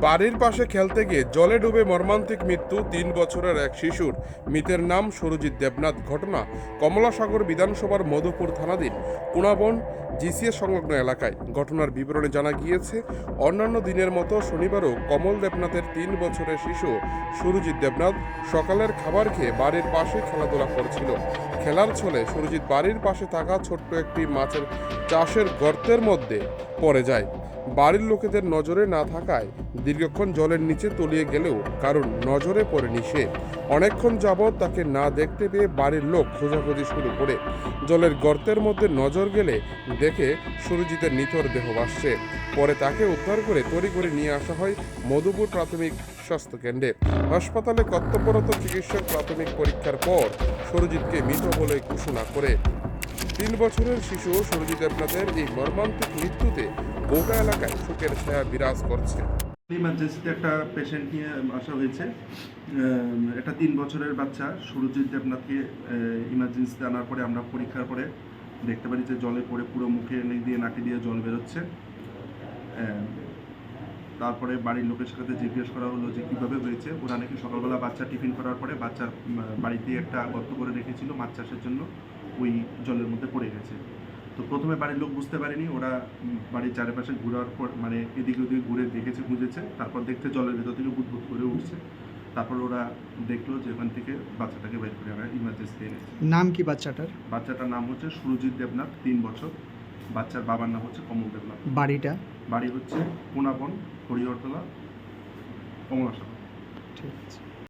বাড়ির পাশে খেলতে গিয়ে জলে ডুবে মর্মান্তিক মৃত্যু তিন বছরের এক শিশুর। মৃতের নাম সুরজিৎ দেবনাথ। ঘটনা কমলাসাগর বিধানসভার মধুপুর থানাধীন। কুণাবন জিসিএস সংলগ্ন এলাকায়। ঘটনার বিবরণে জানা গিয়েছে, অন্যান্য দিনের মতো শনিবারও কমল দেবনাথের তিন বছরের শিশু সুরজিৎ দেবনাথ সকালের খাবার খেয়ে বাড়ির পাশে খেলাধুলা করছিল। খেলার ছলে সুরজিৎ বাড়ির পাশে থাকা ছোট্ট একটি মাছের চাষের গর্তের মধ্যে পড়ে যায়। বাড়ির লোকেদের নজরে না থাকায় দীর্ঘক্ষণ জলের নিচে তলিয়ে গেলেও কারণ নজরে পড়েনি সে। অনেকক্ষণ যাবৎ তাকে না দেখতে পেয়ে বাড়ির লোক খোঁজাখুঁজি শুরু করে। জলের গর্তের মধ্যে নজর গেলে দেখে সুরজিতের নিথর দেহ ভাসছে। পরে তাকে উদ্ধার করে তড়িঘড়ি নিয়ে আসা হয় মধুপুর প্রাথমিক স্বাস্থ্য কেন্দ্রে হাসপাতালে কর্তব্যরত চিকিৎসক প্রাথমিক পরীক্ষার পর সুরজিৎকে মৃত বলে ঘোষণা করে। তিন বছরের শিশু সুরজিৎ দেবনাথের এই মর্মান্তিক মৃত্যুতে গোটা এলাকায় শোকের ছায়া বিরাজ করছে। ইমার্জেন্সিতে একটা পেশেন্ট নিয়ে আসা হয়েছে। একটা তিন বছরের বাচ্চা সুরজিৎ দেবনাথকে ইমার্জেন্সিতে আনার পরে আমরা পরীক্ষার পরে দেখতে পারি যে জলে পড়ে পুরো মুখে নেক দিয়ে নাকি দিয়ে জল বেরোচ্ছে। তারপরে বাড়ির লোকের সাথে জিজ্ঞেস করা হলো যে কীভাবে হয়েছে। ওরা নাকি সকালবেলা বাচ্চা টিফিন করার পরে বাচ্চার বাড়িতে একটা গর্ত করে রেখেছিল মাছ চাষের জন্য। ওই জলের মধ্যে পড়ে গেছে। তো প্রথমে বাড়ির লোক বুঝতে পারেনি। ওরা বাড়ির চারিপাশে ঘোরার পর মানে এদিকে ওদিকে ঘুরে দেখেছে, খুঁজেছে। তারপর দেখতে জলের ভেতর থেকে বুদবুদ করে তারপর ওরা দেখল যে ওখান থেকে বাচ্চাটাকে বের করে আমরা ইমার্জেন্সি এনেছি। নাম কি বাচ্চাটার? বাচ্চাটার নাম হচ্ছে সুরজিৎ দেবনাথ তিন বছর। বাচ্চার বাবার নাম হচ্ছে কমল দেবনাথ। বাড়িটা? বাড়ি হচ্ছে কোনাবন হরিহরতলা কমলাসাগর ঠিক আছে।